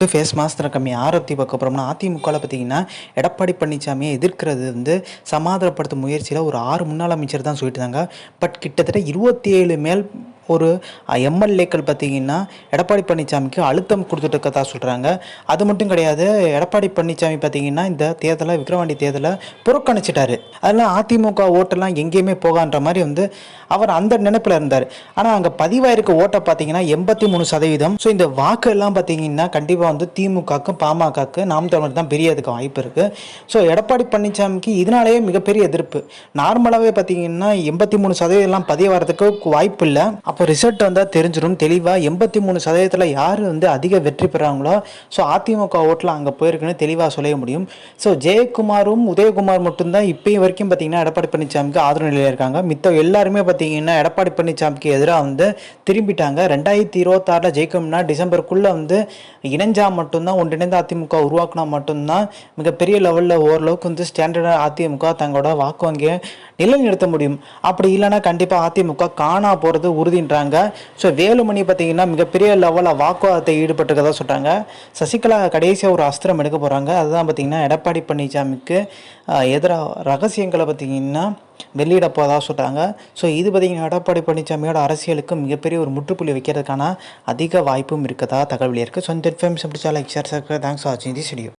Face master கம்மி ஆரத்தி பார்க்க போகிறோம்னா அதிமுகவில் பார்த்தீங்கன்னா எடப்பாடி பழனிசாமியை எதிர்க்கிறது வந்து சமாதானப்படுத்தும் முயற்சியில் ஒரு ஆறு முன்னாள் அமைச்சர் தான் சொல்லிட்டு இருந்தாங்க. பட் கிட்டத்தட்ட இருபத்தி ஏழு மேல் ஒரு எம்எல்ஏக்கள் பார்த்தீங்கன்னா எடப்பாடி பழனிசாமிக்கு அழுத்தம் கொடுத்துட்டு இருக்கதா சொல்கிறாங்க அது மட்டும் கிடையாது எடப்பாடி பழனிசாமி பார்த்தீங்கன்னா இந்த தேர்தலை விக்ரவாண்டி தேர்தலை புறக்கணிச்சிட்டாரு. அதெல்லாம் அதிமுக ஓட்டெல்லாம் எங்கேயுமே போகான்ற மாதிரி வந்து அவர் அந்த நினைப்பில் இருந்தார். ஆனால் அங்கே பதிவாயிருக்க ஓட்டை பார்த்தீங்கன்னா எண்பத்தி மூணு சதவீதம். ஸோ இந்த வாக்கு எல்லாம் பார்த்தீங்கன்னா கண்டிப்பாக வந்து திமுகக்கும் பாமகக்கு நாம் தமிழ் தான் பெரியதுக்கு வாய்ப்பு இருக்குது ஸோ எடப்பாடி பழனிசாமிக்கு இதனாலேயே மிகப்பெரிய எதிர்ப்பு. நார்மலாகவே பார்த்தீங்கன்னா எண்பத்தி மூணு சதவீதம்லாம் பதிய வரதுக்கு வாய்ப்பு இல்லை. அப்போ ரிசல்ட் வந்தால் தெரிஞ்சிடும் தெளிவாக எண்பத்தி மூணு சதவீதத்தில் யார் வந்து அதிக வெற்றி பெறாங்களோ ஸோ அதிமுக ஓட்டில் அங்கே போயிருக்குன்னு தெளிவாக சொல்ல முடியும். ஸோ ஜெயக்குமாரும் உதயகுமார் மட்டும்தான் இப்போயும் வரைக்கும் பார்த்தீங்கன்னா எடப்பாடி பழனிசாமிக்கு ஆதரவு நிலையில் இருக்காங்க. மித்த எல்லாருமே பார்த்தீங்கன்னா எடப்பாடி பழனிசாமிக்கு எதிராக வந்து திரும்பிட்டாங்க. ரெண்டாயிரத்தி இருபத்தாறில் ஜெயிக்கணும்னா டிசம்பருக்குள்ளே வந்து இணைஞ்சால் மட்டும்தான் ஒன்றிணைந்த அதிமுக உருவாக்கினா மட்டும்தான் மிகப்பெரிய லெவலில் ஓரளவுக்கு வந்து ஸ்டாண்டர்டாக அதிமுக தங்களோட வாக்கு வங்கியை நிலைநிறுத்த முடியும். அப்படி இல்லைன்னா கண்டிப்பாக அதிமுக காணா போகிறது உறுதின்றாங்க. ஸோ வேலுமணி பார்த்தீங்கன்னா மிகப்பெரிய லெவலில் வாக்குவாதத்தை ஈடுபட்டிருக்கதா சொல்கிறாங்க சசிகலா கடைசியாக ஒரு அஸ்திரம் எடுக்க போகிறாங்க அதுதான் பார்த்தீங்கன்னா எடப்பாடி பழனிசாமிக்கு எதிராக ரகசியங்களை பார்த்தீங்கன்னா வெளியிட போதா சொல்கிறாங்க ஸோ இது பார்த்தீங்கன்னா எடப்பாடி பழனிசாமியோட அரசியலுக்கு மிகப்பெரிய ஒரு முற்றுப்புள்ளி வைக்கிறதுக்கான அதிக வாய்ப்பும் இருக்கதா தகவல் இருக்குது ஸோ இந்த இன்ஃபர்மேஷன் பிடிச்சா லைக் ஷேர் தேங்க்ஸ் ஃபார் வாட்சிங் தி